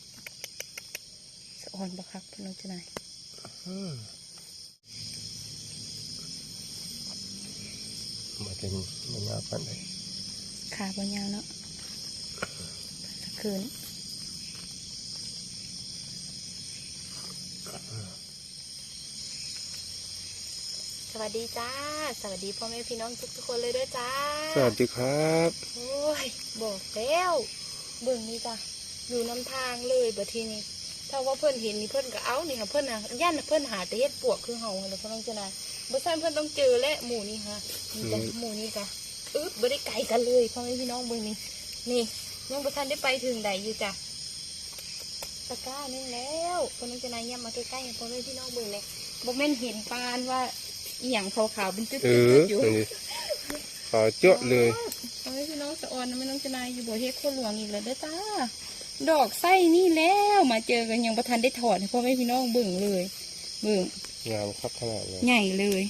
ดสะอ่อนบักคักพี่น้องจะไหนายอืมมาถึงมันยาวปันเลยขาบยาวเนาะสักคืนสวัสดีจ้า สวัสดีพ่อแม่พี่น้องทุกๆคนเลยด้วยจ้า สวัสดีครับ โอ้ย บอกแล้วเบิ่งนี่จ้ะ อยู่น้ำทางเลยบัดทีนี้ถ้าว่าเพื่อนเห็นนี่เพื่อนก็เอานี่ค่ะเพื่อนน่ะย่านน่ะเพื่อนหาแต่เฮ็ดปวกคือเฮาเลยเพื่อนต้องเจอนะบ่ซั่นเพื่อนต้องเจอและหมู่นี่ค่ะนี่จ้ะหมู่นี่จ้ะอึ๊บบ่ได้ไกลกันเลยพ่อแม่พี่น้องเบิ่งนี่นี่ยังบ่ทันได้ไปถึงใดอยู่จ้ะตะกร้านึงแล้วเพื่อนต้องเจอนะย่ำมาใกล้ๆให้พ่อแม่พี่น้องเบิ่งเลยบ่แม่นเห็นปานว่าอีหยังขาวๆเป็นจุดเออๆอยู่นี่ขอเจาะเลยเอาไว้พี่น้องสะออนนะไม่น้องจะนายอยู่บ่เฮ็ดข้าวหลวงอีกแล้วเด้อจ้า ดอกไส้นี่แล้วมาเจอกันยังประทันได้ถอดให้พ่อแม่พี่น้องเบิ่งเลยเบิ่งงามครับขนาดเลยใหญ่เลย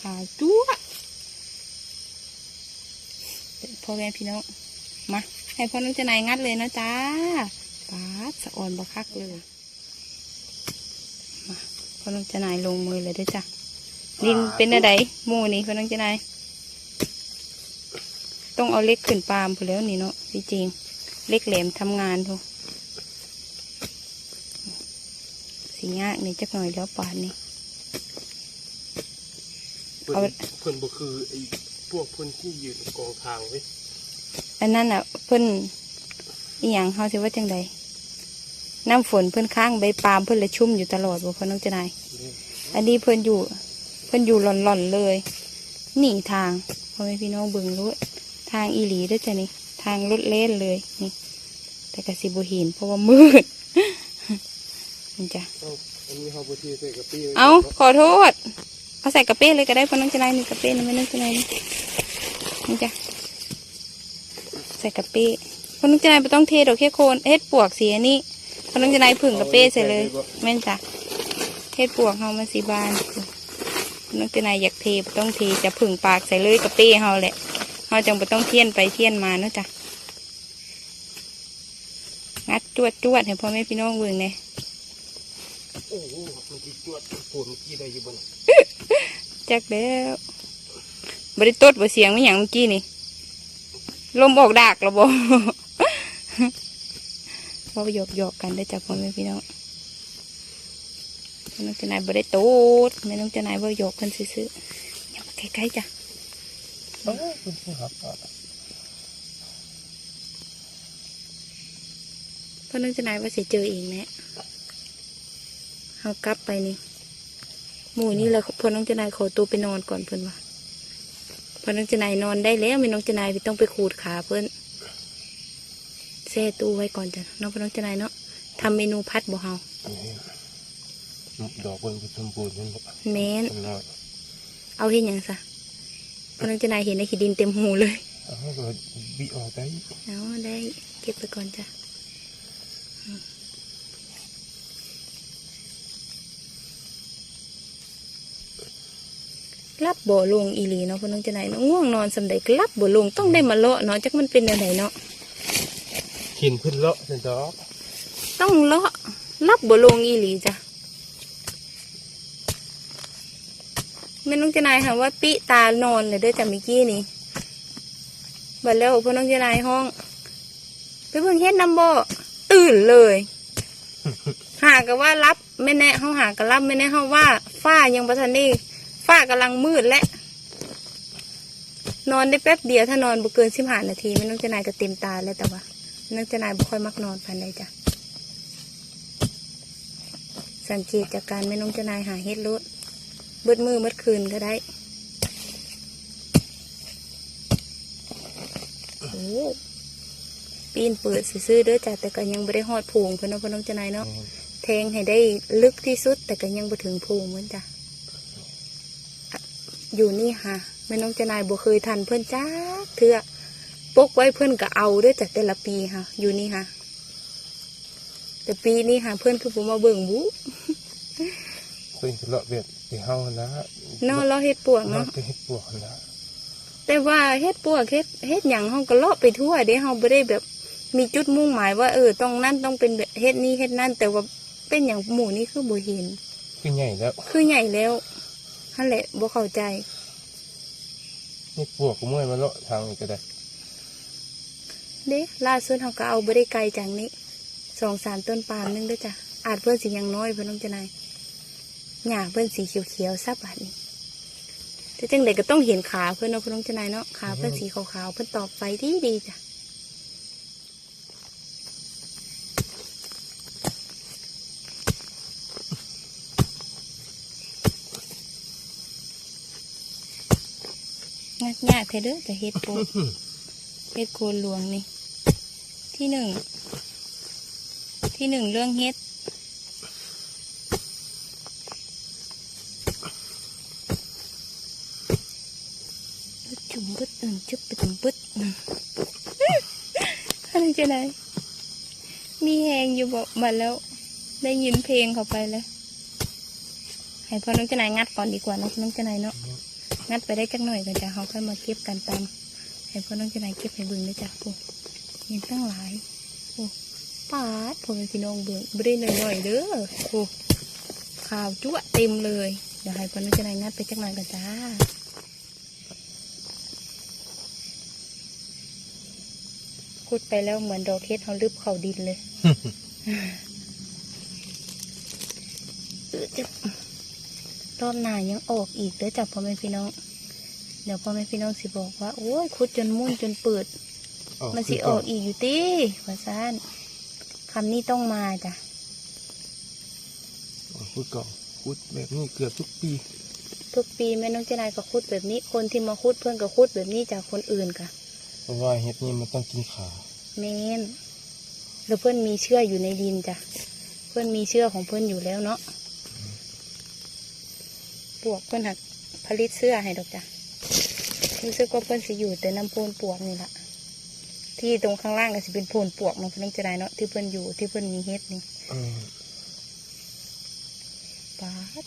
ขาวจั๊วพ่อแม่พี่น้องมาให้พ่อน้องจะนายงัดเลยนะจ้าปาดสะออนบัคักเลยมาพ่อน้องจะนายลงมือเลยเด้อจ้าดินเป็นอะไรหมูนี่พ่อน้องจะนายต้องเอาเล็กขึ้นปาล์มพอแล้วนี่เนาะพี่จริง เล็กแหลมทำงานทุกสีงากนี่จักหน่อยแล้วป่านนี้เพิ่เอานเพิ่นบ่คือไอ้พวกเพิ่นที่ยืนกองทางไว้อันนั้นอะ เพิ่นอีหยังเขาสิว่าจังใดน้ำฝนเพิ่นค้างใบปาล์มเพิ่นละชุ่มอยู่ตลอดบ่พ่อน้องจะนายนี่อันนี้เพิ่นอยู่ เพิ่นอยู่หล่อนๆเลยหนีทางพ่อแม่พี่น้องเบิ่งรู้ทางอีหลีเด้วยจ้ะนี่ ทางรถเล่นเลยนี่ แต่กสิบุหินเพราะว่ามืดนี่จ้ะเอาอันนี้เฮาบ่ที่ใส่กะปิเอาขอโทษ เอาใส่กระเป้เลยก็ได้เพราะน้องจะนายนี่กระเป้นี่ไม่น้องจะนายนี่นี่จ้ะใส่กระเป้เพราะน้องจะนายไม่ต้องเทดอกแค่โคนเฮ็ดปวกสีอันนี้เพราะน้องจะนายผึ่งกระเป้ใส่เลยแม่นจ้ะเฮ็ดปวกเฮามาสีบานน้องจะนายอยากเทบ่ต้องเทจะผึ่งปากใส่เลยกระเป้เฮาแหละ เฮาจังไม่ต้องเทียนไปเทียนมาเนาะจ้ะงัดจวดจวดให้พ่อแม่พี่น้องเบิ่งเนี่ยโอ้โหมันสิจวดปวดเมื่อกี้ได้อยู่บ่น่ะจักแล้วบริตดบ่เสียงไม่หยังเมื่อกี้นี่ลมออกดากแล้วบ่เราหยอกหยอกๆกันได้อจากพ่อแม่พี่น้องแม่น้องเจะนายบริโตดแม่น้องเจะนายบ่หยอกกันซื่อๆอย่ามาใกล้ๆจ้ะ เอ้ยคุณสิครับอะพ่อน้องเจะนายว่าสิเจอเองแน่เอากลับไปนี่ หมู่นี่แหละพ่อน้องเจะนายขอตัวไปนอนก่อนเพิ่นว่าพ่อน้องเจะนายนอนได้แล้วแม่น้องเจะนายไม่ต้องไปขูดขาเพิ่นแช่ตู้ไว้ก่อนจ้ะน้องพน้องจะนายเนาะทำเมนูพัดบ่เฮานี่ดอกเบิ่งก็สมบูรณ์มันบ่แม้นมันน้อยเอาเห็นยังซะพ น้องจะนายเห็นในขีดินเต็มหูเลยเอาก็บิออกได้เอาได้เก็บไปก่อนจ้ะรับบ่ลงอีหลีเนาะพน้องจะนายเนาะง่วงนอนสำใดก็รับบ่ลงต้องได้มาเลาะเนาะจักมันเป็นอะไรเนาะเห็นพิ่นเลาะแต่ดอกต้องเลาะรับบ่ลงอีหลีจ้ะ แม่น้องเจนายค่ะว่าปิตานอนเลยด้อจ้ะเมื่อกี้นี่บัดแล้วพ่อน้องเจนายห้อง ไปเพิ่งเฮ็ดน้ำบ่ตื่นเลย หากันว่ารับไม่แน่เขาหากันรับไม่แน่เขาว่า ฝ้ายังประทันนี่ฝ้ากำลังมืดและนอนได้แป๊บเดียวถ้านอนบ่เกินสิบห้านาทีแม่น้องเจนายก็เต็มตาแล้วแต่ว่าน้องเจนายบ่ค่อยมักนอนพันใดจ้ะสังเกตจากการแม่น้องเจนายหาเฮ็ดรถ เบิดมือเบิดคืนก็ได้ โอ้ปีนเปิดซื่อๆเด้อจ้ะแต่ก็ยังไม่ได้หอดพูงเพื่อนเนาะเพื่อนน้องเจานายเนาะแทงให้ได้ลึกที่สุด แต่ก็ยังไม่ถึงพูงเหมือนจ้ะอะอยู่นี่ค่ะแม่น้องเจานายบ่เคยทันเพื่อนจ้าเถื่อปกไว้เพื่อนก็เอาเด้อจ้ะแต่ละปีค่ะ อยู่นี่ค่ะ แต่ปีนี้หาเพื่อนคือผมมาเบิ่งบุ เพิ่นสิเลาะเวียดสิเฮานะเนอเราเฮ็ดปวกเนาะเนาะจะเฮ็ดปวกนะแต่ว่าเฮ็ดปวกเฮ็ดเฮ็ดหยังเฮาก็เลาะไปทั่วเด้เฮาบ่ได้แบบ มีจุดมุ่งหมายว่าเออต้องนั่นต้องเป็นแบบเฮ็ดนี้เฮ็ดนั่นแต่ว่าเป็นอย่างหมู่นี่คือบ่เห็นคือใหญ่แล้ว คือใหญ่แล้วนั่นแหละบ่เข้าใจนี่ปวกก็เมื่อยมาเลาะทางนี้ก็ได้เด้ล่าสุดเขาก็เอาบ่ได้ไกลจากนี้สองสามต้นปาล์มนึงเด้วยจ้ะอาจเพื่อนสียังน้อยเพื่อนน้องจะนาย หญ้าเพื่อนสีเขียวๆซับอันนี้แต่จังเด็กก็ต้องเห็นขาเพื่อนเนาะเพื่อนน้องจะนายเนาะขาเพื่อนสีขาวๆเพื่อนตอบไฟดีดีๆจ้ะงัดยากแท้เด้อแต่เฮ็ดโปะเฮ็ดโคนหลวงนี่ ที่หนึ่ง ที่หนึ่งเรื่องเฮ็ด บึดจุ่มบึดอืมจุบไปถึงบึดอืมอะไร จะไหนมีแหงอยู่บอกมาแล้ว ได้ยินเพลงเข้าไปแล้วให้พ่อน้องเจานายงัดก่อนดีกว่าเนาะน้องเจานายเนาะงัดไปได้จักหน่อยก็จะเขาค่อยมาเก็บกันตามให้พ่อน้องเจานายเก็บให้บิ่งได้จ้ะกูเห็นตั้งหลายโอ้ปาดพ่อแม่พี่น้องเบิ่งไม่ได้หน่อยๆเด้อโอ้ข่าวจั่วเต็มเลยเดี๋ยวให้พ่อน้องเจานายงัดไปจักหน่อยกันจ้า ขุดไปแล้วเหมือนดอกเฮ็ดเขาลึบเข้าดินเลยเออจะรอบหน้ายังออกอีกเด้อจ้ะพ่อแม่พี่น้อง เดี๋ยวพ่อแม่พี่น้องสิบอกว่า โอ้ยขุดจนมุ่นจนเปิด มันสิออกอีกอยู่ตีว่าซานคำนี้ต้องมาจ้ะพูดก่อนพูดแบบนี้เกือบทุกปี ทุกปีแม่น้องเจนายก็ขุดแบบนี้ คนที่มาขุดเพื่อนก็ขุดแบบนี้จากคนอื่นค่ะเพ ราะว่าเห็ดนี่มันต้องกินขาเมนแล้วเพื่อนมีเชื่ออยู่ในดินจ้ะ เพื่อนมีเชื่อของเพื่อนอยู่แล้วเนาะปวกเพื่อนหักผลิตเสื้อให้ดอกจ้ะรู้สึกว่าเพื่อนสิอยู่แต่น้ำโพนปวกนี่แหละที่ตรงข้างล่างก็สิเป็นโพนปวกเนาะเพื่อนจะได้เนาะที่เพื่อนอยู่ที่เพื่อนมีเฮ็ดนี่เออปาด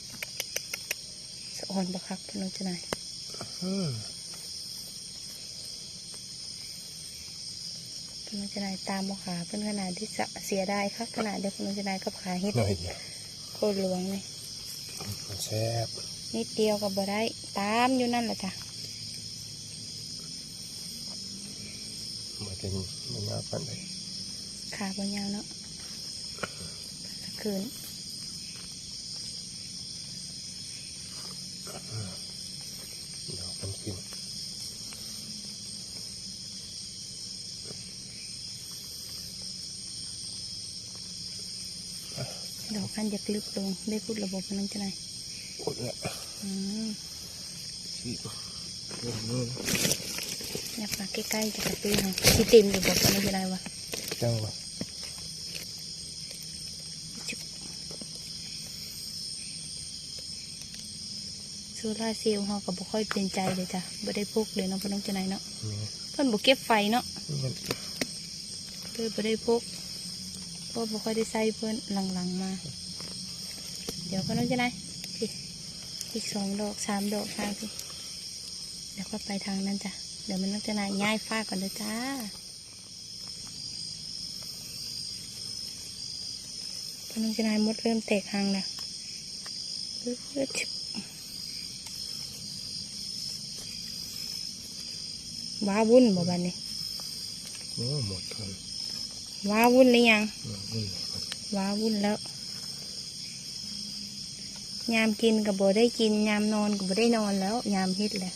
สะออนบักคักเพื่อนจะได้ เออเพื่อนจะได้ตามมาขาเพื่อนขนาดที่สะเสียได้คักขนาดเดียวเพื่อนจะได้กับขาเฮ็ดหน่อยเดียวโคตรหลวงเลยมันแซ่บนิดเดียวก็บ่ได้ตามอยู่นั่นแหละจ้ะมาเป็นมันยาวปันเลยขาบนยาวเนาะสักคืน เดี๋ยวมันกิน ดอกพันจะกลึกลงได้พูดระบบมันจะไหนอดละอืมชี้เริ่มนู่นอยากมาใกล้ๆจะกระตื้อค่ะที่เต็มอยู่บอกมันจะไหนวะจังวะโซล่าร์เซลล์เขาก็บ่ค่อยเป็นใจเลยจ้ะบ่ได้พกเลยเนาะเพ่นน้องจะไหนเนาะนี่เพิ่นบ่เก็บไฟเนาะมันเพิ่นบ่ได้พกเพราะบ่ค่อยได้ใส่เพิ่นหลังๆมา เดี๋ยวเพ่นน้องจะไหนอีกอีกสองดอกสามดอกทางสิเดี๋ยวก็ไปทางนั้นจ้ะเดี๋ยวมันน้องจะไหนย้ายฟ้าก่อนเด้อจ้าพนักงานมดเริ่มแตกหางแล้วอึ๊ดอึ๊ดชิบว้าวุ่นบ่บันนี้โอ้หมดทันว้าวุ่นหรือยังมาวุ่นว้าวุ่นแล้ว ยามกินกับบ่ได้กิน ยามนอนกับบ่ได้นอนแล้ว ยามเฮ็ดแหละ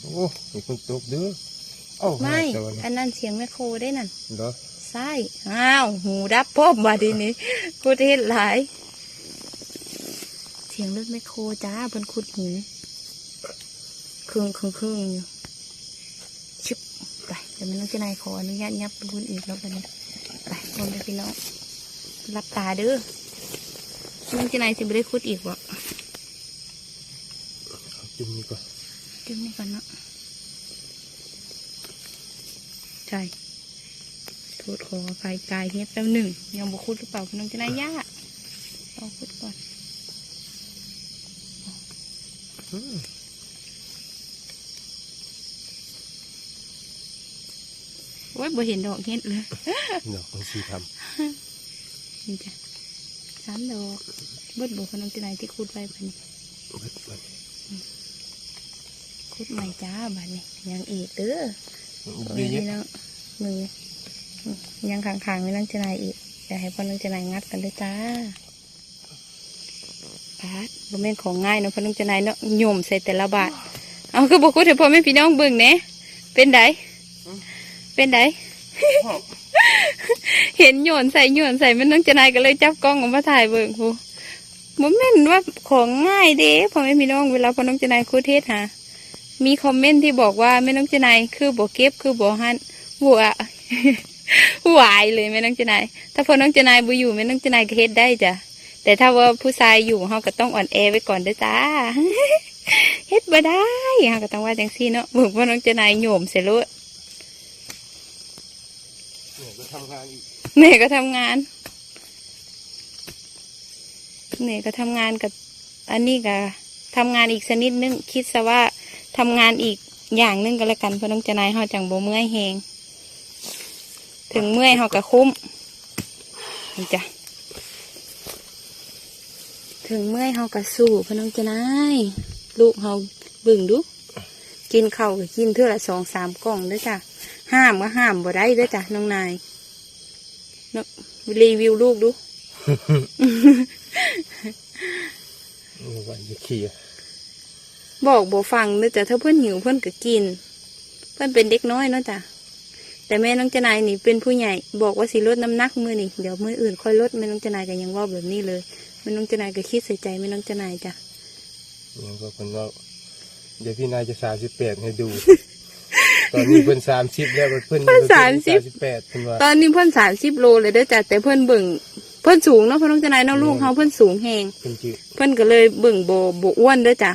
โอ้มีคนตกเด้อเอ้าไม่แต่วันอันนั้นเสียงแม่โคได้นั่นเหรอใช่อ้าวหูดับพบมาดีนี้กูเฮ็ดหลาย เสียงรถแม่โคจ้าบนขุดหินครึ่งครึ่งครึ่งอยู่ชิบไปเดี๋ยวมันต้องจะนายขออนุญาตยับบุญอีกแล้วกันนี้ไปคนไปพี่น้องรับตาเด้อ น้องจะนายสิไม่ได้ขุดอีกวะเอากินนี่ก่อนจุ่มนี่ก่อนเนาะใช่โทษขออภัยกายเฮ็ดแป๊บหนึ่งยังบุคุดหรือเปล่าน้องจะนายยากเอาขุดก่อนอืมโอ้ยบ่เห็นดอกเห็ดเลยเนาะมันสีทนี่จ้ะ สามดอกเบิดบอกขนมจีนที่คุดไว้บัดนี้ำเบิดเบิดคุดใหม่จ้าบัดนี้ยังอีกเด้อดีเยอะแล้วมืออืมยังขางๆไม่นั่งจะนายอีกอย่าให้พ่อนั่งจะนายงัดกันเลยจ้าปาดบ่แม่นของง่ายเนาะพ่อนั่งจะนายเนาะโยมใส่แต่ละบาทเอาคือบอกคุดให้พ่อแม่พี่น้องเบิ่งเน่เป็นไดเป็นได เห็นโยนใส่โยนใส่ม่นั่งจะนายก็เลยจับกล้องออกมาถ่ายเบิ่งพูบ่แม่นว่าของง่ายเด้พ่อแม่พี่น้องเวลาพ่อน้องจะนายคุดเทศหามีคอมเมนต์ที่บอกว่าแม่น้องเจนายคือบ่เก็บคือบ่หันหัวหวายเลยแม่น้องเจนายถ้าพอน้องเจนายบ่อยู่แม่น้องเจนายก็เฮ็ดได้จ้ะแต่ถ้าว่าผู้ชายอยู่เฮาก็ต้องอ่อนแอไว้ก่อนด้อจ้าเฮ็ดบ่ได้เฮาก็ต้องว่าจังซี่เนาะเบิ่งว่าน้องเจนายโยมเสียโลดเนี่ยก็ทำงานอีก เน่ก็ทำงานเน่ก็ทำงานกับอันนี้ก็ทำงานอีกชนิดนึงคิดซะว่าทำงานอีกอย่างนึงก็แล้วกันเพราะน้องเจนายเฮาจังโบเมื่อยแฮงถึงเมื่อยเฮาก็คุ้มนี่จ้ะถึงเมื่อยเฮาก็สู้พน้องเจนายลูกเฮาบิ่งดูกินเข้าวก็กินเท่าละสองสามกล่องด้อจ้ะห้ามก็ห้ามบ่ได้ด้อจ้ะน้องนาย เนาะรีวิวลูกดูโอ้วันจะขี่อะบอกบ่ฟังเด้อจ้ะถ้าเพื่อนหิวเพื่อนก็กิน เพื่อนเป็นเด็กน้อยเนาะจ้ะแต่แม่น้องจนายนี่เป็นผู้ใหญ่บอกว่าสิลดน้ำหนักมือนี่เดี๋ยวมืออื่นค่อยลดแม่น้องจนายก็ยังเว่าแบบนี้เลยแม่น้องจนายก็คิดใส่ใจแม่น้องจนายจ้ะยังก็คนว่าเดี๋ยวพี่นายจะสามสิบแปดให้ดู ตอนนี้เพิ่นสามสิบแล้วเพิ่นเพิ่นสามสิบแปดเพิ่นว่าตอนนี้เพื่อนสามสิบโลเลยเด้อจ้ะแต่เพื่อนเบิ่งเพื่อนสูงเนาะเพื่อนน้องจนายเนาะลูกเขาเพื่อนสูงแหงเพิ่นจืดเพื่อนก็เลยเบิ่งโบโบอ้วนเด้อจ้ะ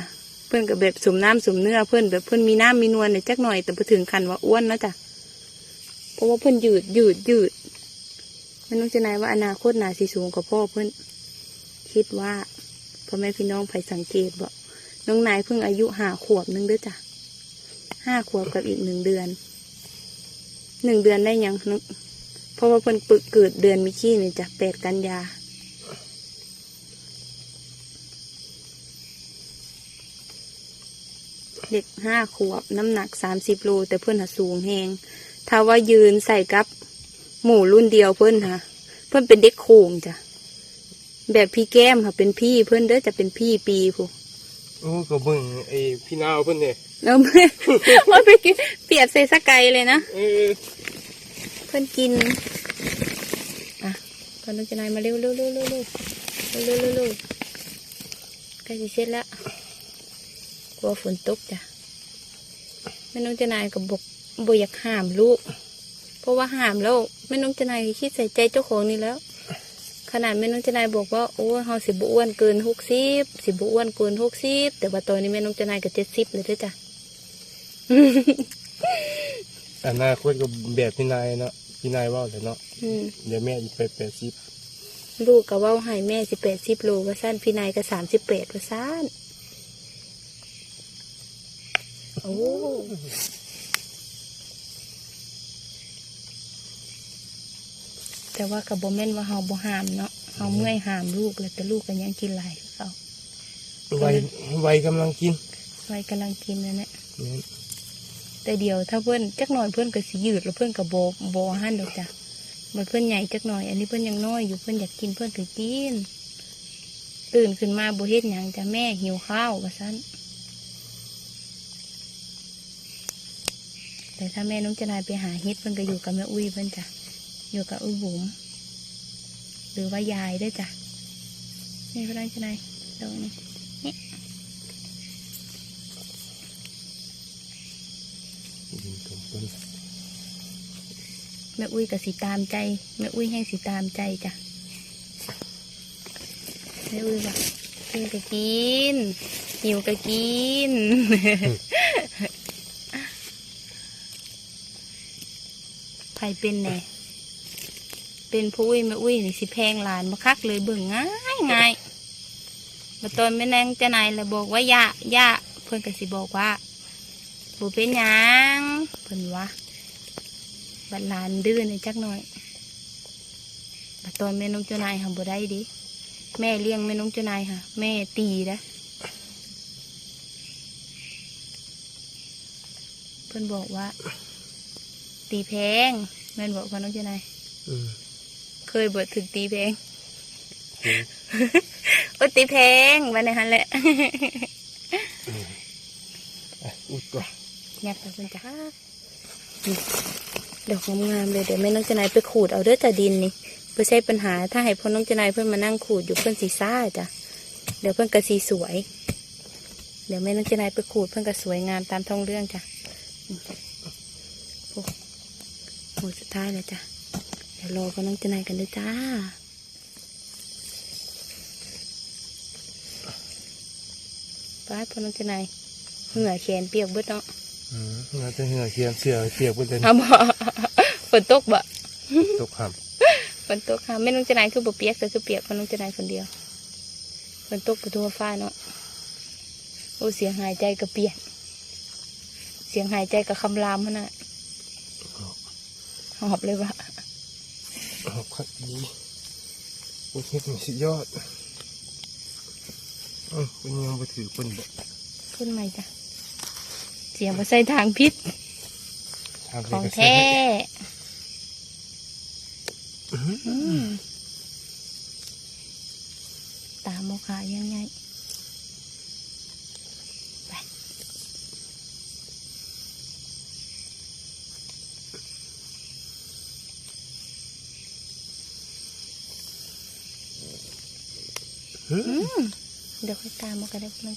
เพื่อนก็แบบสมน้ำสมเนื้อเพื่อนแบบเพื่อนมีน้ำมีนวลเนี่ยจักหน่อยแต่พอถึงคันว่าอ้วนเนาะจ้ะเพราะว่าเพื่อนยืดยืดยืดแม่น้องจะนายว่าอนาคตหนาสีสูงกว่าพ่อเพื่อนคิดว่าพ่อแม่พี่น้องไผสังเกตบอกน้องนายเพิ่งอายุห้าขวบหนึงเด้อจ้ะ ห้าขวบกับอีกหนึ่งเดือน หนึ่งเดือนได้ยังนึกเพราะว่าเพิ่นปึกเกิดเดือนมิขี้นี่จ้ะแปดกันยา เด็กห้าขวบน้ำหนักสามสิบโล แต่เพื่อนหาสูงแหงถ้าว่ายืนใส่กับ หมู่รุ่นเดียวเพื่อนค่ะ เพื่อนเป็นเด็กโคงจ้ะแบบพี่แก้มค่ะเป็นพี่เพื่อนเด้อจะเป็นพี่ปีผู้ โอ้ก็เบิ่งไอ้พี่นาวเพิ่นเนี่ยแล้วไม่ว่าไปกินเปรียบใส่สกไกเลยนะ เออเพื่อนกิน อะก่อนน้องจะนายมาเร็วเร็วเร็วเร็วเร็วเร็วเร็วเร็วเร็วใกล้จะเสร็จแล้วกลัวฝนตกจ้ะแม่น้องจะนายกับบกบอยากห้ามลูก เพราะว่าห้ามแล้วแม่น้องจะนายคิดใส่ใจเจ้าของนี่แล้ว ขนาดแม่น้องจะนายบอกว่าโอ้เฮาสิบอ้วนเกินหกสิบสิบอ้วนเกินหกสิบแต่ว่าตอนนี้แม่น้องจะนายก็เจ็ดสิบเลยเด้อจ้ะอนาคตก็แบบพี่นายเนาะพี่นายเว่าเลยเนาะอืมเดี๋ยวแม่อีกไปแปดสิบลูกก็เว่าให้แม่สิแปดสิบโลว่าสั้นพี่นายก็สามสิบแปดว่าสั้นโอ้ แต่ว่ากับโบแม่นว่าเฮาบ่ห้ามเนาะเฮาเมื่อยห้ามลูกเลยแต่ลูกก็ยังกินหลายคือเขาวัยวัยกำลังกินไว้กำลังกินนั่นแหละเนี่ยแต่เดียวถ้าเพื่อนจักหน่อยเพื่อนก็สิยืดแล้วเพื่อนกับโบโบหันดอกจ้ะมันเพื่อนใหญ่จักหน่อย อันนี้เพื่อนยังน้อยอยู่เพื่อนอยากกินเพื่อนก็กินตื่นขึ้นมาโบเฮ็ดหยังจ้ะแม่หิวข้าวว่าซั่นแต่ถ้าแม่น้องจะนายไปหาเฮ็ดเพื่อนก็อยู่กับแม่อุ้ยเพื่อนจ้ะ อยู่กับอุ้ยบุ๋มหรือว่ายายได้วยจ้ะนี่เพื่อนจะนายตรงนี้กินกับเพิ่นแม่อุ้ยกับสีตามใจแม่อุ้ยให้สีตามใจจ้ะแม่อุ้ยบอกกินก็กินหิวก็กินใครเป็นแน่ เป็นผู้อุ้ยแม่อุ้ยนี่สิแพงหลานมาคักเลยเบิ่งง่ายง่ายมาตอนแม่นางจะนายแล้วบอกว่าย่าย่าเพื่อนก็สิบอกว่าบ่เป็นยังเพิ่อนว่าบัดหลานดื้อในจักหน่อยบัดตอนแม่น้งเจ้านายหาบ่ได้ดิแม่เลี้ยงแม่น้งเจ้านายค่ะ แม่ตีนะเพิ่อนบอกว่า ตีแพงแม่นบอกว่าน้องเจ้านายอืม เคยเบิดถึงตีแพงอืมโอ้ตีแพงวันนี้ฮันแหละอะอุดก่อนอยากจะเป็นจ้านี่ดอกงามๆเลยเดี๋ยวแม่น้องเจนายไปขูดเอาเด้อจ้ะดินนี่เพื่อใช้ปัญหาถ้าให้พ่อน้องเจนายเพื่อนมานั่งขูดอยู่เพื่อนสีซ่าจ้ะเดี๋ยวเพื่อนกระสีสวย เดี๋ยวแม่น้องเจนายไปขูดเพื่อนก็สวยงามตามท้องเรื่องจ้ะอืมโอ้โหสุดท้ายแล้วจ้ะเดี๋ยวรอพ่อน้องเจนายกันด้วยจ้าไปพ่อน้องเจนายเหงื่อแขนเปียกเบิดเนาะอืมเราจะเหงื่อเคียมเสียเปียกบนเต็นเอาบ่ฝนตกบ่ตกห่ฝนตกค่ะแม่น้องจะนายคือบ่เปียกแต่คือเปียกเพราะน้องจะนายคนเดียวฝนตกไปทั่วฟ้าเนาะโอ้เสียงหายใจก็เปลี่ยนเสียงหายใจก็คำรามมันน่ะำหอบเลยว่ะออก ขัดดีโอเคมสุดยอดอืมเป็นยังไปถือเป็นบ่ขึ้นใหม่จ้ะเสียงมาใส่ทางพิษของแท้ตามโมขายังไงไป หือ อืม เดี๋ยวค่อยตามมากันได้เพื่อน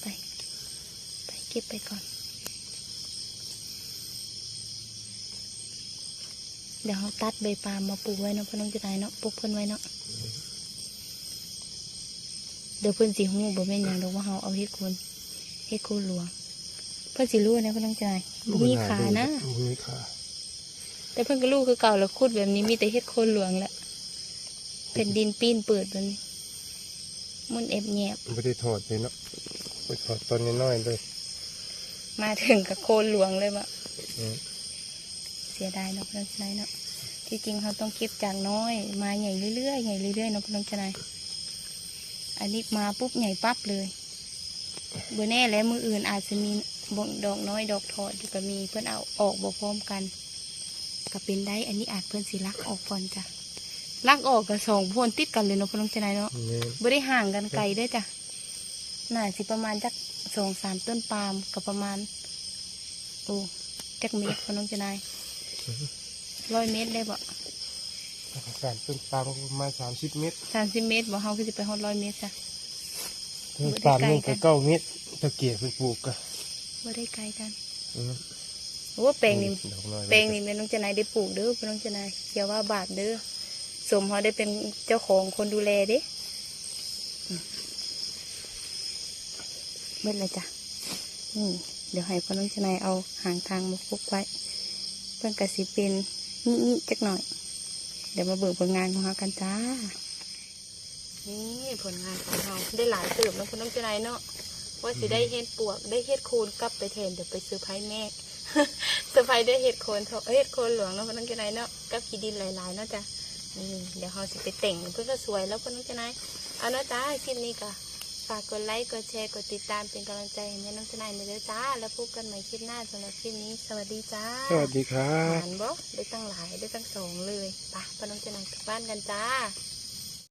ไป ไปเก็บไปก่อน เดี๋ยวเราตัดใบปาล์มมาปลูกไว้เนาะเพื่อนน้องจะได้เนาะปลูกเพื่อนไว้เนาะเดี๋ยวเพื่อนสีหูบ่แม่นหยังดอกว่าเราเอาเฮ็ดโคนเฮ็ดโคนหลวง เพื่อนสีรู้นะเพื่อนน้องจะได้บ่มีขานะบ่มีขา แต่เพื่อนก็รู้คือเก่าแล้วขุดแบบนี้มีแต่เฮ็ดโคนหลวงแหละ เป็นดินปีนเปิดแบบนี้มุนเอบแยบไม่ได้ถอดเลยเนาะไปถอดตอนน้อยๆเลย มาถึงกับโคนหลวงเลยว่ะอืมเสียดายเนาะเพื่อนชายเนาะที่จริงเขาต้องเก็บจากน้อย มาใหญ่เรื่อยๆใหญ่เรื่อยๆเนาะเพื่อนชายอันนี้มาปุ๊บใหญ่ปั๊บเลยเบอร์แน่แล้วมืออื่นอาจจะมีบงดอกน้อยดอกถอดอยู่ก็มีเพื่อนเอาออกบ่พร้อมกัน ก็เป็นได้อันนี้อาจเพื่อนสิลักออกก่อนจ้ะ ลักออกกับสองพวนติดกันเลยเนาะเพื่อนชายเนาะนี่บ่ได้ห่างกันไกลเด้วยจ้ะน่าสิประมาณจักสองสามต้นปาล์มกับประมาณโอ้จักเมตรพอน้องจะนายร้อยเมตรได้บ่การต้นปาล์มก็ประมาณสามสิบเมตรสามสิบเมตรบ่เฮาก็สิไปฮอดร้อยเมตรจ้ะต้นปาล์มนี่ก็เก้าเมตรตะเกียบเป็นปลูกก็บ่ได้ไกลกันอืมโอ้แปลงนี่ดอกน้อยแปลงนี่แม่น้องจะนายได้ปลูกเด้อพ่อน้องจะนายอย่าว่าบาปเด้อ สมเฮาได้เป็นเจ้าของคนดูแลเด้อืมเบิดเลยจ้ะเดี๋ยวให้พ่อน้องจะนายเอาหางทางมาพุกไว้ เพื่อนกระสิเป็นนี่นี่จักหน่อย เดี๋ยวมาเบิ่งผลงานของเรากันจ้า นี่ผลงานของเราได้หลายเติบแล้วคุณน้องเจนายเนาะว่าสิได้เฮ็ดปวกได้เฮ็ดโคนกลับไปแทนเดี๋ยวไปซื้อไพ่แม่ซื้อร์ไพ่ได้เฮ็ดโคนเถอะเฮ็ดโคนหลวงเนาะคุณน้องเจนายเนาะกับขี้ดินหลายๆเนาะจ้ะ เดี๋ยวเราสิไปแต่งเพื่อก็สวยแล้วคุณน้องเจนายเอาเนาะจ้าคลิปนี้ก็ฝากกดไลค์กดแชร์กดติดตามเป็นกำลังใจให้แม่น้องเจนายในเด้อจ้า แล้วพบกันใหม่คลิปหน้าสำหรับคลิปนี้ สวัสดีจ้าสวัสดีครัหบวานบ่ได้ตั้งหลายได้ตั้งสองเลยไปะพน้องเจนายกลับบ้านกันจ้า